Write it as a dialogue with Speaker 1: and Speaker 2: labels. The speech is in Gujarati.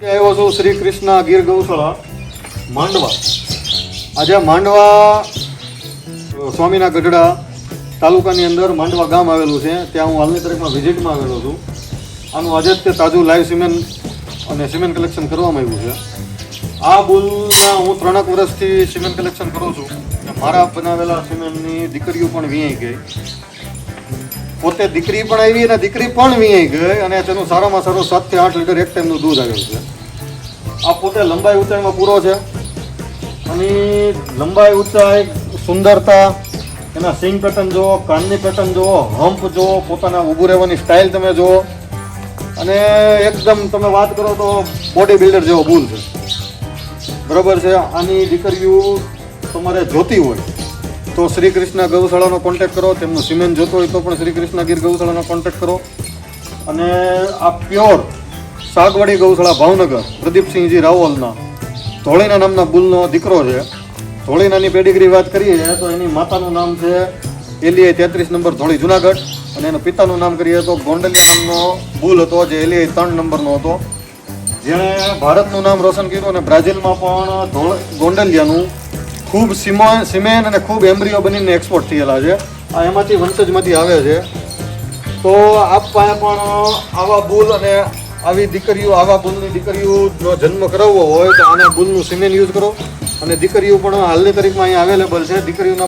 Speaker 1: શ્રી કૃષ્ણ ગીર ગૌશાળા, માંડવા. આજે માંડવા સ્વામીના ગઢડા તાલુકાની અંદર માંડવા ગામ આવેલું છે. ત્યાં હું હાલની તારીખમાં વિઝિટમાં આવેલો છું. આનું આજે જ તે તાજું લાઈવ સિમેન્ટ અને સિમેન્ટ કલેક્શન કરવામાં આવ્યું છે. આ બુલના હું ત્રણેક વર્ષથી સિમેન્ટ કલેક્શન કરું છું. મારા બનાવેલા સિમેન્ટની દીકરીઓ પણ વીઆઈ ગઈ. પોતે દીકરી પણ આવી અને દીકરી પણ વીઆઈ ગઈ અને તેનું સારામાં સારું સાતથી આઠ લીટર એક ટાઈમનું દૂધ આવ્યું છે. આ પોતે લંબાઈ ઊંચાઈમાં પૂરો છે. અને લંબાઈ ઊંચાઈ, સુંદરતા, એના સિંગ પેટર્ન જુઓ, કાનની પેટર્ન જુઓ હમ્પ જુઓ, પોતાના ઊભું રહેવાની સ્ટાઇલ તમે જુઓ. અને એકદમ તમે વાત કરો તો બોડી બિલ્ડર જેવો બુલ છે. બરાબર છે? આની દીકરીઓ તમારે જોતી હોય. તો શ્રી કૃષ્ણ ગૌશાળાનો કોન્ટેક્ટ કરો, તેમનું સિમેન્ટ જોતો હોય તો પણ શ્રી કૃષ્ણ ગીર ગૌશાળાનો કોન્ટેક્ટ કરો. અને આ પ્યોર સાગવાડી ગૌશાળા ભાવનગર, પ્રદીપસિંહજી રાવલના, ધોળીના નામના બુલનો દીકરો છે. ધોળીનાની પેડિગ્રી વાત કરીએ, તો એની માતાનું નામ છે એલીઆઈ તેત્રીસ નંબર ધોળી જુનાગઢ. અને એના પિતાનું નામ કરીએ તો ગોંડલી નામનો બુલ હતો, જે એલીઆઈ ત્રણ નંબરનો હતો. જેણે ભારતનું નામ રોશન કર્યું અને બ્રાઝિલમાં પણ ધોળ, ગોંડલિયાનું ખૂબ સિમો સિમેન્ટ અને ખૂબ એમ્બ્રિયો બનીને એક્સપોર્ટ થયેલા છે. આ એમાંથી વંશજમાંથી આવે છે. તો આપ પાસે પણ આવા બુલ અને આવી દીકરીઓ આવા બુલની દીકરીઓનો જન્મ કરાવવો હોય તો આના બુલનું સિમેન્ટ યુઝ કરો. અને દીકરીઓ પણ હાલની તારીખમાં અહીંયા અવેલેબલ છે. દીકરીઓના